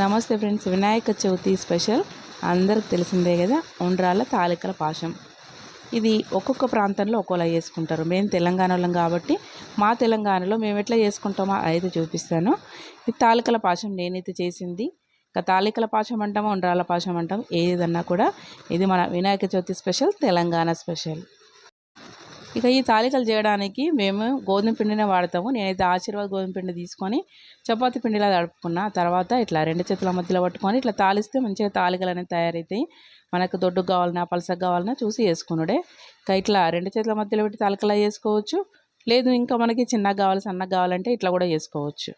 నమస్తే friends Vinayaka Chavithi special. అందరికి తెలిసిందే కదా ఉండ్రాల తాలికల పాశం. ఇది ఒక్కొక్క ప్రాంతంలో ఒక్కోలా చేసుకుంటారు. మేము తెలంగాణ వాళ్ళం కాబట్టి మా తెలంగాణలో మేము ఎట్లా చేసుకుంటామో అయితే చూపిస్తాను. ఈ తాలికల పాశం నేనైతే చేసింది. ఇక తాలికల పాశం అంటాము ఉండ్రాల పాశం అంటాం ఏదన్నా కూడా. ఇది మన వినాయక చవితి స్పెషల్ తెలంగాణ స్పెషల్. ఇక ఈ తాలికలు చేయడానికి మేము గోధుమ పిండినే వాడతాము. నేనైతే ఆశీర్వాద్ గోధుమ పిండి తీసుకొని చపాతి పిండిలా తడుపుకున్నా. తర్వాత ఇట్లా రెండు చేతుల మధ్యలో పట్టుకొని ఇట్లా తాలిస్తే మంచిగా తాలికలు అనేవి తయారవుతాయి మనకు దొడ్డుకు కావాలన్నా పలసకు కావాలన్నా చూసి వేసుకున్నాడే ఇక ఇట్లా రెండు చేతుల మధ్యలో పెట్టి తాలికలా చేసుకోవచ్చు. లేదు ఇంకా మనకి చిన్నగా కావాలి సన్నగా కావాలంటే ఇట్లా కూడా చేసుకోవచ్చు.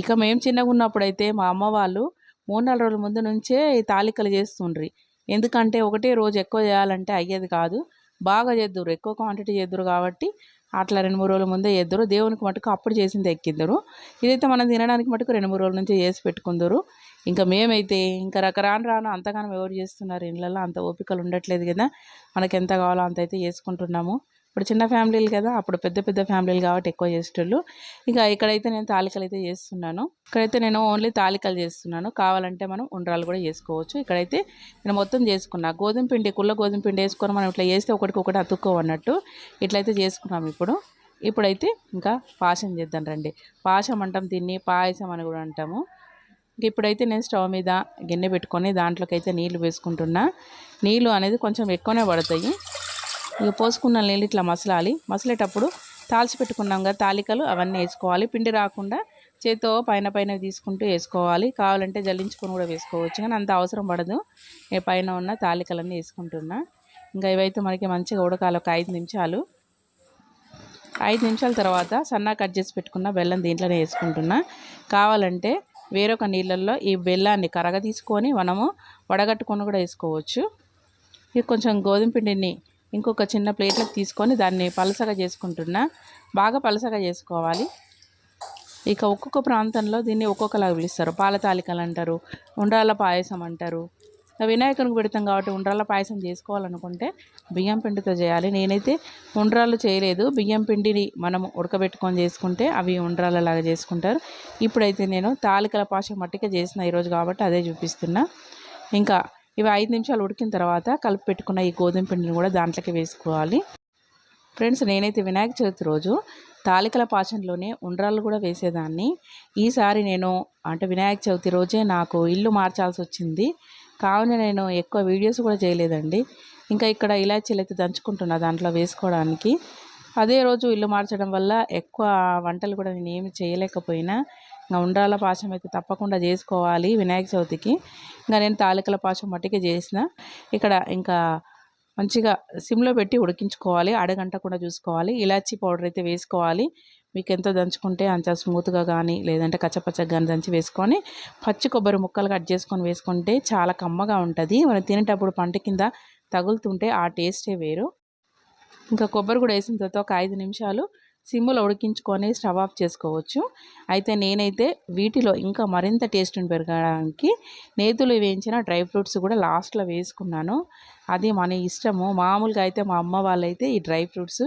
ఇక మేము చిన్నగా ఉన్నప్పుడైతే మా అమ్మ వాళ్ళు మూడు నాలుగు రోజుల ముందు నుంచే తాలికలు చేస్తుండ్రి. ఎందుకంటే ఒకటే రోజు ఎక్కువ చేయాలంటే అయ్యేది కాదు. బాగా చేద్దురు. ఎక్కువ క్వాంటిటీ చేద్దురు కాబట్టి అట్లా రెండు మూడు రోజుల ముందే చేద్దరు. దేవునికి మటుకు అప్పుడు చేసింది ఎక్కిద్దరు ఇదైతే మనం తినడానికి మటుకు రెండు మూడు రోజుల నుంచి చేసి పెట్టుకుందరు. ఇంకా మేమైతే ఇంకా రకరాను రాను అంతగానం ఎవరు చేస్తున్నారు? ఇళ్ళల్లో అంత ఓపికలు ఉండట్లేదు కదా. మనకి ఎంత కావాలో అంత అయితే చేసుకుంటున్నాము. ఇప్పుడు చిన్న ఫ్యామిలీలు కదా అప్పుడు పెద్ద పెద్ద ఫ్యామిలీలు కాబట్టి ఎక్కువ చేసేటోళ్ళు. ఇంకా ఇక్కడైతే నేను తాలికలు అయితే చేస్తున్నాను. ఇక్కడైతే నేను ఓన్లీ తాలికలు చేస్తున్నాను. కావాలంటే మనం ఉండ్రాలు కూడా చేసుకోవచ్చు. ఇక్కడైతే నేను మొత్తం చేసుకున్నా. గోధుమ పిండి కుళ్ళ గోధుమ పిండి వేసుకొని మనం ఇట్లా చేస్తే ఒకటికి ఒకటి అతుక్కోవన్నట్టు ఇట్లయితే చేసుకున్నాం ఇప్పుడు. ఇప్పుడైతే ఇంకా పాశం చేద్దాం రండి. పాశం అంటాం దీన్ని పాయసం అని కూడా అంటాము. ఇప్పుడైతే నేను స్టవ్ మీద గిన్నె పెట్టుకొని దాంట్లోకి అయితే నీళ్ళు వేసుకుంటున్నా. నీళ్ళు అనేది కొంచెం ఎక్కువనే పడతాయి. ఇక పోసుకున్న నీళ్ళు ఇట్లా మసలాలి. మసలేటప్పుడు తాల్చి పెట్టుకున్నాం కదా తాలికలు అవన్నీ వేసుకోవాలి. పిండి రాకుండా చేతితో పైన పైన తీసుకుంటూ వేసుకోవాలి. కావాలంటే జల్లించుకొని కూడా వేసుకోవచ్చు కానీ అంత అవసరం పడదు. ఏ పైన ఉన్న తాలికలన్నీ వేసుకుంటున్నా. ఇంకా ఇవైతే మనకి మంచిగా ఉడకాలి ఒక ఐదు నిమిషాలు. ఐదు నిమిషాల తర్వాత సన్నా కట్ చేసి పెట్టుకున్న బెల్లం దీంట్లోనే వేసుకుంటున్నా. కావాలంటే వేరొక నీళ్ళల్లో ఈ బెల్లాన్ని కరగ తీసుకొని మనము వడగట్టుకొని కూడా వేసుకోవచ్చు. ఇక కొంచెం గోధుమ పిండిని ఇంకొక చిన్న ప్లేట్లోకి తీసుకొని దాన్ని పలసగా చేసుకుంటున్నా. బాగా పలసగా చేసుకోవాలి. ఇక ఒక్కొక్క ప్రాంతంలో దీన్ని ఒక్కొక్కలాగా పిలుస్తారు. పాలతాలికలు అంటారు ఉండ్రాల పాయసం అంటారు. వినాయకునికి పెడతాం కాబట్టి ఉండ్రాల పాయసం చేసుకోవాలనుకుంటే బియ్యం పిండితో చేయాలి. నేనైతే ఉండ్రాలు చేయలేదు. బియ్యం పిండిని మనం ఉడకబెట్టుకొని చేసుకుంటే అవి ఉండ్రాలలాగా చేసుకుంటారు. ఇప్పుడైతే నేను తాలికల పాశం మట్టిగా చేసిన ఈరోజు కాబట్టి అదే చూపిస్తున్నా. ఇంకా ఇవి ఐదు నిమిషాలు ఉడికిన తర్వాత కలిపి పెట్టుకున్న ఈ గోధుమ పిండిని కూడా దాంట్లోకి వేసుకోవాలి. ఫ్రెండ్స్ నేనైతే వినాయక చవితి రోజు తాలికల పాచంలోనే ఉండ్రాలు కూడా వేసేదాన్ని. ఈసారి నేను అంటే వినాయక చవితి రోజే నాకు ఇల్లు మార్చాల్సి వచ్చింది. కావున నేను ఎక్కువ వీడియోస్ కూడా చేయలేదండి. ఇంకా ఇక్కడ ఇలాచీలు అయితే దంచుకుంటున్నా దాంట్లో వేసుకోవడానికి. అదే రోజు ఇల్లు మార్చడం వల్ల ఎక్కువ వంటలు కూడా నేను ఏమి చేయలేకపోయినా ఇంకా ఉండ్రాల పాశం అయితే తప్పకుండా చేసుకోవాలి వినాయక చవితికి. ఇంకా నేను తాలికల పాశం మట్టికి చేసిన. ఇక్కడ ఇంకా మంచిగా సిమ్లో పెట్టి ఉడికించుకోవాలి. అడగంట కూడా చూసుకోవాలి. ఇలాచీ పౌడర్ అయితే వేసుకోవాలి. మీకు ఎంత దంచుకుంటే అంత స్మూత్గా కానీ లేదంటే కచ్చపచ్చగా కానీ దంచి వేసుకొని పచ్చి కొబ్బరి ముక్కలు కట్ చేసుకొని వేసుకుంటే చాలా కమ్మగా ఉంటుంది. మనం తినేటప్పుడు పంట కింద తగులుతుంటే ఆ టేస్టే వేరు. ఇంకా కొబ్బరి కూడా వేసిన తర్వాత ఒక ఐదు నిమిషాలు సిమ్లో ఉడికించుకొని స్టవ్ ఆఫ్ చేసుకోవచ్చు. అయితే నేనైతే వీటిలో ఇంకా మరింత టేస్ట్ని పెరగడానికి నేతులు వేయించిన డ్రై ఫ్రూట్స్ కూడా లాస్ట్లో వేసుకున్నాను. అది మన ఇష్టము. మామూలుగా అయితే మా అమ్మ వాళ్ళైతే ఈ డ్రై ఫ్రూట్స్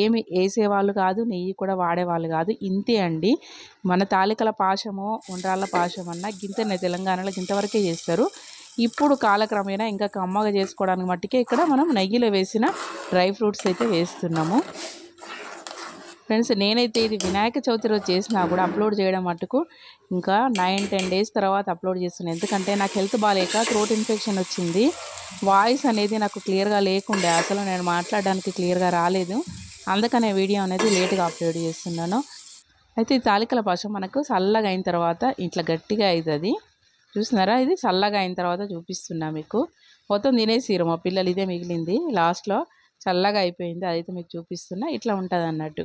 ఏమి వేసేవాళ్ళు కాదు నెయ్యి కూడా వాడేవాళ్ళు కాదు. ఇంతే అండి. మన తాలికల పాశము ఉండ్రాళ్ళ పాశం అన్న గింతనే తెలంగాణలో గింతవరకే చేస్తారు. ఇప్పుడు కాలక్రమేణా ఇంకా కమ్మగా చేసుకోవడానికి మట్టుకే ఇక్కడ మనం నెయ్యిలో వేసిన డ్రై ఫ్రూట్స్ అయితే వేస్తున్నాము. ఫ్రెండ్స్ నేనైతే ఇది వినాయక చవితి రోజు చేసినా కూడా అప్లోడ్ చేయడం మటుకు ఇంకా నైన్ టెన్ డేస్ తర్వాత అప్లోడ్ చేస్తున్నాను ఎందుకంటే నాకు హెల్త్ బాగాలేక థ్రోట్ ఇన్ఫెక్షన్ వచ్చింది. వాయిస్ అనేది నాకు క్లియర్గా లేకుండే అసలు నేను మాట్లాడడానికి క్లియర్గా రాలేదు. అందుకనే వీడియో అనేది లేట్గా అప్లోడ్ చేస్తున్నాను. అయితే ఈ తాలికల పశు మనకు చల్లగా అయిన తర్వాత ఇట్లా గట్టిగా అవుతుంది చూస్తున్నారా? ఇది చల్లగా అయిన తర్వాత చూపిస్తున్నా మీకు. మొత్తం తినేసిరు మా పిల్లలు ఇదే మిగిలింది. లాస్ట్లో చల్లగా అయిపోయింది అదైతే మీకు చూపిస్తున్నా. ఇట్లా ఉంటుంది అన్నట్టు